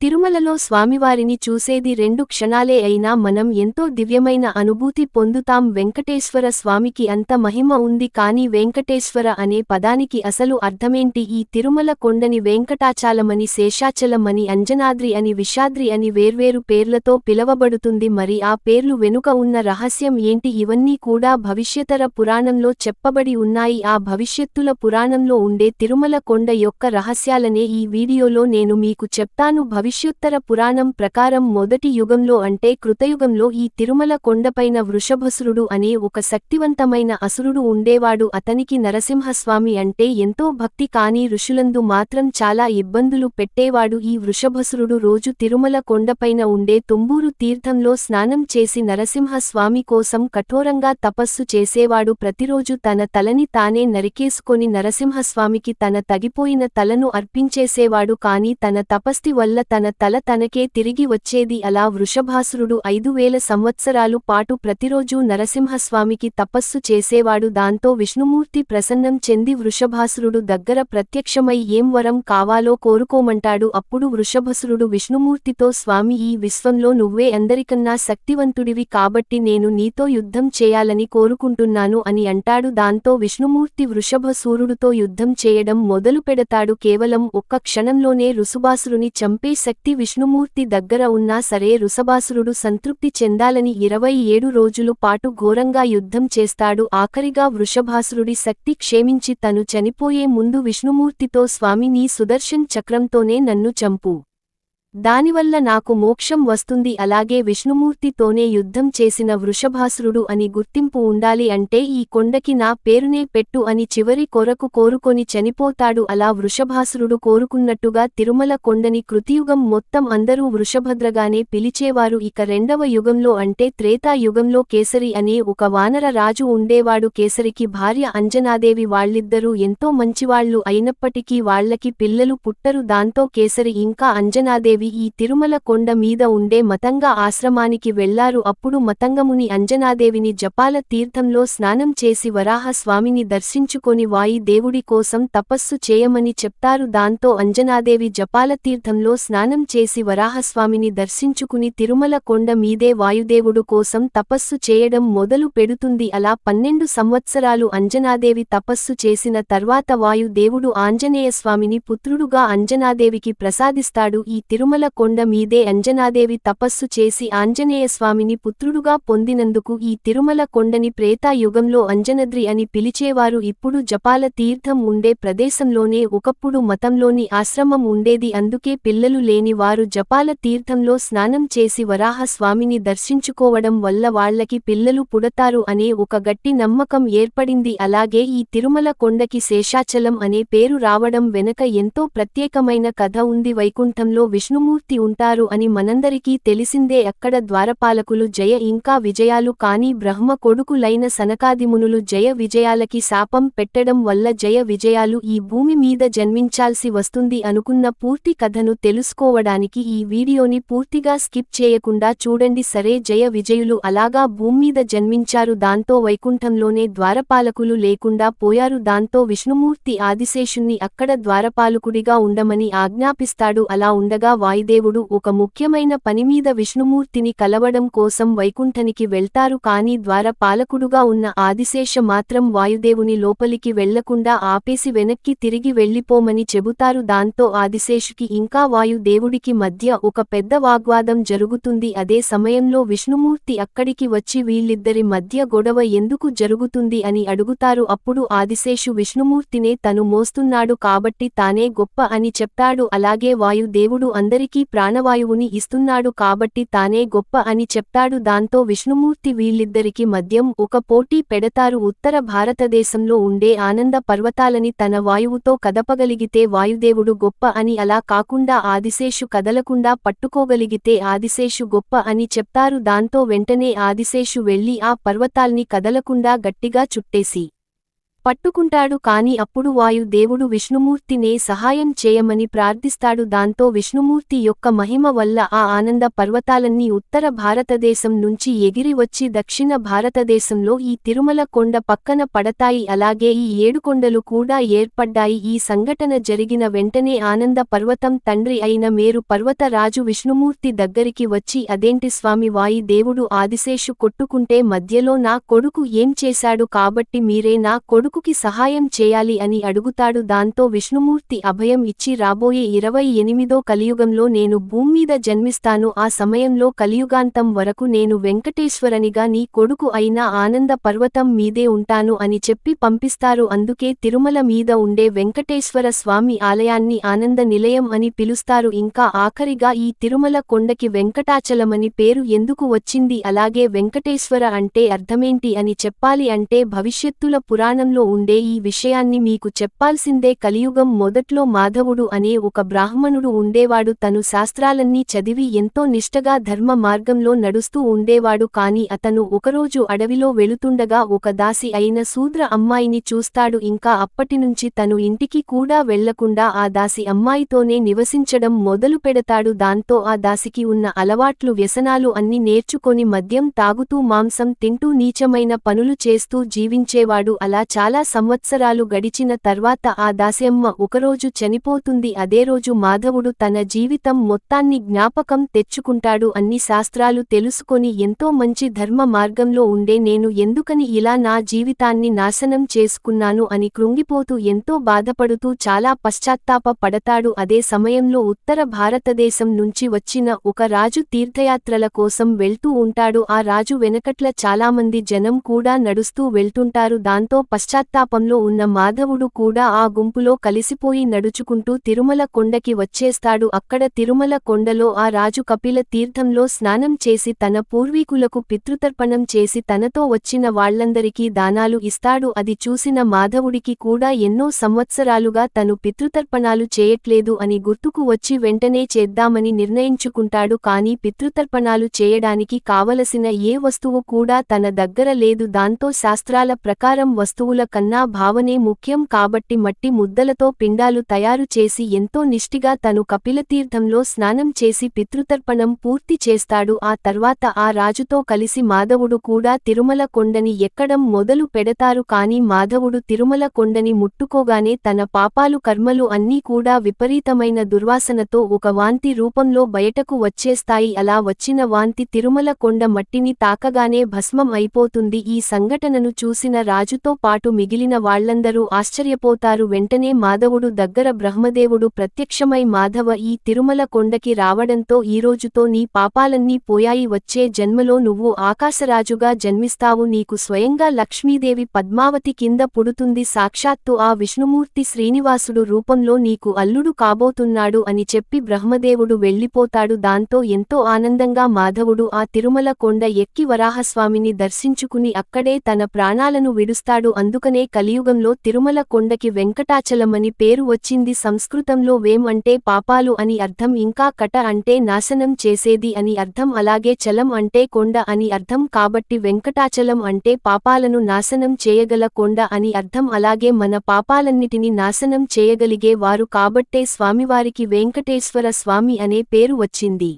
తిరుమలలో స్వామివారిని చూసేది రెండు క్షణాలే అయినా మనం ఎంతో దివ్యమైన అనుభూతి పొందుతాం. వెంకటేశ్వర స్వామికి అంత మహిమ ఉంది కాని వెంకటేశ్వర అనే పదానికి అసలు అర్థమేంటి? ఈ తిరుమల కొండని వెంకటాచలమని శేషాచలమని అంజనాద్రి అని విషాద్రి అని వేర్వేరు పేర్లతో పిలవబడుతుంది. మరి ఆ పేర్లు వెనుక ఉన్న రహస్యం ఏంటి? ఇవన్నీ కూడా భవిష్యతర పురాణంలో చెప్పబడి ఉన్నాయి. ఆ భవిష్యత్తుల పురాణంలో ఉండే తిరుమల కొండ యొక్క రహస్యాలనే ఈ వీడియోలో నేను మీకు చెప్తాను. భవిష్యోత్తర పురాణం ప్రకారం మొదటి యుగంలో అంటే కృతయుగంలో ఈ తిరుమల కొండపైన వృషభసురుడు అనే ఒక శక్తివంతమైన అసురుడు ఉండేవాడు. అతనికి నరసింహస్వామి అంటే ఎంతో భక్తి కాని ఋషులందు మాత్రం చాలా ఇబ్బందులు పెట్టేవాడు. ఈ వృషభసురుడు రోజు తిరుమల కొండపైన ఉండే తుంబూరు తీర్థంలో స్నానం చేసి నరసింహస్వామి కోసం కఠోరంగా తపస్సు చేసేవాడు. ప్రతిరోజు తన తలని తానే నరికేసుకొని నరసింహస్వామికి తన తగిపోయిన తలను అర్పించేసేవాడు కాని తన తపస్తి వల్ల తన తల తనకే తిరిగి వచ్చేది అలా వృషభాసురుడు ఐదు వేల సంవత్సరాలు పాటు ప్రతిరోజూ నరసింహస్వామికి తపస్సు చేసేవాడు. దాంతో విష్ణుమూర్తి ప్రసన్నం చెంది వృషభాసురుడు దగ్గర ప్రత్యక్షమై ఏం వరం కావాలో కోరుకోమంటాడు. అప్పుడు వృషభసురుడు విష్ణుమూర్తితో స్వామి ఈ విశ్వంలో నువ్వే అందరికన్నా శక్తివంతుడివి కాబట్టి నేను నీతో యుద్ధం చేయాలని కోరుకుంటున్నాను అని అంటాడు. దాంతో విష్ణుమూర్తి వృషభసూరుడుతో యుద్ధం చేయడం మొదలుపెడతాడు. కేవలం ఒక్క క్షణంలోనే రుసుబాసురుని చంపేసి శక్తి విష్ణుమూర్తి దగ్గర ఉన్నా సరే రుసబాసురుడు సంతృప్తి చెందాలని ఇరవై ఏడు రోజులు పాటు ఘోరంగా యుద్ధం చేస్తాడు. ఆఖరిగా వృషభాసురుడి శక్తి క్షేమించి తను చనిపోయే ముందు విష్ణుమూర్తితో స్వామి నీ సుదర్శన్ చక్రంతోనే నన్ను చంపు. దానివల్ల నాకు మోక్షం వస్తుంది. అలాగే విష్ణుమూర్తితోనే యుద్ధం చేసిన వృషభాసురుడు అని గుర్తింపు ఉండాలి అంటే ఈ కొండకి నా పేరునే పెట్టు అని చివరి కొరకు కోరుకొని చనిపోతాడు. అలా వృషభాసురుడు కోరుకున్నట్టుగా తిరుమల కొండని కృతియుగం మొత్తం అందరూ వృషభద్రగానే పిలిచేవారు. ఇక రెండవ యుగంలో అంటే త్రేతా యుగంలో కేసరి అనే ఒక వానర రాజు ఉండేవాడు. కేసరికి భార్య అంజనాదేవి వాళ్ళిద్దరూ ఎంతో మంచివాళ్ళు అయినప్పటికీ వాళ్ళకి పిల్లలు పుట్టరు. దాంతో కేసరి ఇంకా అంజనాదేవి ఈ తిరుమల కొండ మీద ఉండే మతంగా ఆశ్రమానికి వెళ్ళారు. అప్పుడు మతంగముని అంజనాదేవిని జపాల తీర్థంలో స్నానం చేసి వరాహ స్వామిని దర్శించుకొని వాయి దేవుడి కోసం తపస్సు చేయమని చెప్తారు. దాంతో అంజనాదేవి జపాల తీర్థంలో స్నానం చేసి వరాహస్వామిని దర్శించుకుని తిరుమల కొండ మీదే వాయుదేవుడు కోసం తపస్సు చేయడం మొదలు పెడుతుంది. అలా పన్నెండు సంవత్సరాలు అంజనాదేవి తపస్సు చేసిన తర్వాత వాయుదేవుడు ఆంజనేయస్వామిని పుత్రుడుగా అంజనాదేవికి ప్రసాదిస్తాడు. ఈ తిరుమల కొండ మీదే అంజనాదేవి తపస్సు చేసి ఆంజనేయస్వామిని పుత్రుడుగా పొందినందుకు ఈ తిరుమల కొండని ప్రేతా యుగంలో అంజనద్రి అని పిలిచేవారు ఇప్పుడు జపాల తీర్థం ఉండే ప్రదేశంలోనే ఒకప్పుడు మతంలోని ఆశ్రమం ఉండేది. అందుకే పిల్లలు లేని వారు జపాల తీర్థంలో స్నానం చేసి వరాహ స్వామిని దర్శించుకోవడం వల్ల వాళ్ళకి పిల్లలు పుడతారు అనే ఒక గట్టి నమ్మకం ఏర్పడింది. అలాగే ఈ తిరుమల కొండకి శేషాచలం అనే పేరు రావడం వెనక ఎంతో ప్రత్యేకమైన కథ ఉంది. వైకుంఠంలో విష్ణుమూర్తి ఉంటారు అని మనందరికీ తెలిసిందే అక్కడ ద్వారపాలకులు జయ ఇంకా విజయాలు కాని బ్రహ్మ కొడుకులైన సనకాదిమునులు జయ విజయాలకి శాపం పెట్టడం వల్ల జయ విజయాలు ఈ భూమి మీద జన్మించాల్సి వస్తుంది అనుకున్న పూర్తి కథను తెలుసుకోవడానికి ఈ వీడియోని పూర్తిగా స్కిప్ చేయకుండా చూడండి. సరే జయ విజయులు అలాగా భూమ్మీద జన్మించారు. దాంతో వైకుంఠంలోనే ద్వారపాలకులు లేకుండా పోయారు. దాంతో విష్ణుమూర్తి ఆదిశేషుణ్ణి అక్కడ ద్వారపాలకుడిగా ఉండమని ఆజ్ఞాపిస్తాడు. అలా ఉండగా వాయుదేవుడు ఒక ముఖ్యమైన పనిమీద విష్ణుమూర్తిని కలవడం కోసం వైకుంఠనికి వెళ్తారు కాని ద్వారపాలకుడుగా ఉన్న ఆదిశేష మాత్రం వాయుదేవుని లోపలికి వెళ్ళకుండా ఆపేసి వెనక్కి తిరిగి వెళ్ళిపోమని చెబుతారు. దాంతో ఆదిశేషుకి ఇంకా వాయుదేవుడికి మధ్య ఒక పెద్ద వాగ్వాదం జరుగుతుంది. అదే సమయంలో విష్ణుమూర్తి అక్కడికి వచ్చి వీళ్ళిద్దరి మధ్య గొడవ ఎందుకు జరుగుతుంది అని అడుగుతారు. అప్పుడు ఆదిశేషు విష్ణుమూర్తినే తను మోస్తున్నాడు కాబట్టి తానే గొప్ప అని చెప్తాడు. అలాగే వాయుదేవుడు అందరికీ ప్రాణవాయువుని ఇస్తున్నాడు కాబట్టి తానే గొప్ప అని చెప్తాడు. దాంతో విష్ణుమూర్తి వీళ్ళిద్దరికి మద్యం ఒక పోటీ పెడతారు. ఉత్తర భారతదేశంలో ఉండే ఆనంద పర్వతాలని తన వాయువుతో కదపగలిగితే వాయుదేవుడు గొప్ప అని అలా కాకుండా ఆదిశేషు కదలకుండా పట్టుకోగలిగితే ఆదిశేషు గొప్ప అని చెప్తారు. దాంతో వెంటనే ఆదిశేషు వెళ్ళి ఆ పర్వతాల్ని కదలకుండా గట్టిగా చుట్టేసి పట్టుకుంటాడు కాని అప్పుడు వాయు దేవుడు విష్ణుమూర్తినే సహాయం చేయమని ప్రార్థిస్తాడు. దాంతో విష్ణుమూర్తి యొక్క మహిమ వల్ల ఆ ఆనంద పర్వతాలన్నీ ఉత్తర భారతదేశం నుంచి ఎగిరి వచ్చి దక్షిణ భారతదేశంలో ఈ తిరుమల కొండ పక్కన పడతాయి. అలాగే ఈ ఏడుకొండలు కూడా ఏర్పడ్డాయి. ఈ సంఘటన జరిగిన వెంటనే ఆనంద పర్వతం తండ్రి అయిన మేరు పర్వత రాజు విష్ణుమూర్తి దగ్గరికి వచ్చి అదేంటి స్వామి వాయి దేవుడు ఆదిశేషు కొట్టుకుంటే మధ్యలో నా కొడుకు ఏం చేశాడు? కాబట్టి మీరే నా కొడుకు కొడుకుకి సహాయం చేయాలి అని అడుగుతాడు. దాంతో విష్ణుమూర్తి అభయం ఇచ్చి రాబోయే ఇరవై ఎనిమిదో కలియుగంలో నేను భూమ్మీద జన్మిస్తాను. ఆ సమయంలో కలియుగాంతం వరకు నేను వెంకటేశ్వరనిగా నీ కొడుకు అయిన ఆనంద పర్వతం మీదే ఉంటాను అని చెప్పి పంపిస్తారు. అందుకే తిరుమల మీద ఉండే వెంకటేశ్వర స్వామి ఆలయాన్ని ఆనంద నిలయం అని పిలుస్తారు. ఇంకా ఆఖరిగా ఈ తిరుమల కొండకి వెంకటాచలమని పేరు ఎందుకు వచ్చింది? అలాగే వెంకటేశ్వర అంటే అర్థమేంటి అని చెప్పాలి అంటే భవిష్యత్తుల పురాణంలో ఉండే ఈ విషయాన్ని మీకు చెప్పాల్సిందే. కలియుగం మొదట్లో మాధవుడు అనే ఒక బ్రాహ్మణుడు ఉండేవాడు. తను శాస్త్రాలన్నీ చదివి ఎంతో నిష్టగా ధర్మ మార్గంలో నడుస్తూ ఉండేవాడు. కాని అతను ఒకరోజు అడవిలో వెళుతుండగా ఒక దాసి అయిన శూద్ర అమ్మాయిని చూస్తాడు. ఇంకా అప్పటినుంచి తను ఇంటికి కూడా వెళ్ళకుండా ఆ దాసి అమ్మాయితోనే నివసించడం మొదలు పెడతాడు. దాంతో ఆ దాసికి ఉన్న అలవాట్లు వ్యసనాలు అన్ని నేర్చుకొని మద్యం తాగుతూ మాంసం తింటూ నీచమైన పనులు చేస్తూ జీవించేవాడు. అలా చాలా చాలా సంవత్సరాలు గడిచిన తర్వాత ఆ దాస్యమ్మ ఒకరోజు చనిపోతుంది. అదే రోజు మాధవుడు తన జీవితం మొత్తాన్ని జ్ఞాపకం తెచ్చుకుంటాడు అన్ని శాస్త్రాలు తెలుసుకొని ఎంతో మంచి ధర్మ మార్గంలో ఉండే నేను ఎందుకని ఇలా నా జీవితాన్ని నాశనం చేసుకున్నాను అని కృంగిపోతూ ఎంతో బాధపడుతూ చాలా పశ్చాత్తాప పడతాడు. అదే సమయంలో ఉత్తర భారతదేశం నుంచి వచ్చిన ఒక రాజు తీర్థయాత్రల కోసం వెళ్తూ ఉంటాడు. ఆ రాజు వెనకట్ల చాలామంది జనం కూడా నడుస్తూ వెళ్తుంటారు. దాంతో పశ్చాత్తాపంలో ఉన్న మాధవుడు కూడా ఆ గుంపులో కలిసిపోయి నడుచుకుంటూ తిరుమల కొండకి వచ్చేస్తాడు. అక్కడ తిరుమల కొండలో ఆ రాజు కపిల తీర్థంలో స్నానం చేసి తన పూర్వీకులకు పితృతర్పణం చేసి తనతో వచ్చిన వాళ్ళందరికీ దానాలు ఇస్తాడు. అది చూసిన మాధవుడికి కూడా ఎన్నో సంవత్సరాలుగా తను పితృతర్పణాలు చేయట్లేదు అని గుర్తుకు వచ్చి వెంటనే చేద్దామని నిర్ణయించుకుంటాడు. కాని పితృతర్పణాలు చేయడానికి కావలసిన ఏ వస్తువు కూడా తన దగ్గర లేదు. దాంతో శాస్త్రాల ప్రకారం వస్తువుల కన్నా భావనే ముఖ్యం కాబట్టి మట్టి ముద్దలతో పిండాలు తయారు చేసి ఎంతో నిష్టిగా తను కపిలతీర్థంలో స్నానం చేసి పితృతర్పణం పూర్తి చేస్తాడు. ఆ తర్వాత ఆ రాజుతో కలిసి మాధవుడు కూడా తిరుమల కొండని ఎక్కడం మొదలు పెడతారు కాని మాధవుడు తిరుమల కొండని ముట్టుకోగానే తన పాపాలు కర్మలు అన్నీ కూడా విపరీతమైన దుర్వాసనతో ఒక వాంతి రూపంలో బయటకు వచ్చేస్తాయి. అలా వచ్చిన వాంతి తిరుమల కొండ మట్టిని తాకగానే భస్మం అయిపోతుంది. ఈ సంఘటనను చూసిన రాజుతో పాటు మిగిలిన వాళ్ళందరూ ఆశ్చర్యపోతారు. వెంటనే మాధవుడు దగ్గర బ్రహ్మదేవుడు ప్రత్యక్షమై మాధవ ఈ తిరుమల కొండకి రావడంతో ఈరోజుతో నీ పాపాలన్నీ పోయాయి. వచ్చే జన్మలో నువ్వు ఆకాశరాజుగా జన్మిస్తావు. నీకు స్వయంగా లక్ష్మీదేవి పద్మావతి కింద పుడుతుంది. సాక్షాత్తు ఆ విష్ణుమూర్తి శ్రీనివాసుడు రూపంలో నీకు అల్లుడు కాబోతున్నాడు అని చెప్పి బ్రహ్మదేవుడు వెళ్ళిపోతాడు. దాంతో ఎంతో ఆనందంగా మాధవుడు ఆ తిరుమల కొండ ఎక్కి వరాహస్వామిని దర్శించుకుని అక్కడే తన ప్రాణాలను విడుస్తాడు. అందుకనే కలియుగంలో తిరుమల కొండకి వెంకటాచలమని పేరు వచ్చింది సంస్కృతంలో వేం అంటే పాపాలు అని అర్థం ఇంకా కట అంటే నాశనం చేసేది అని అర్థం అలాగే చలం అంటే కొండ అని అర్థం కాబట్టి వెంకటాచలం అంటే పాపాలను నాశనం చేయగల కొండ అని అర్థం అలాగే మన పాపాలన్నిటిని నాశనం చేయగలిగే వారు కాబట్టే స్వామివారికి వెంకటేశ్వర స్వామి అనే పేరు వచ్చింది.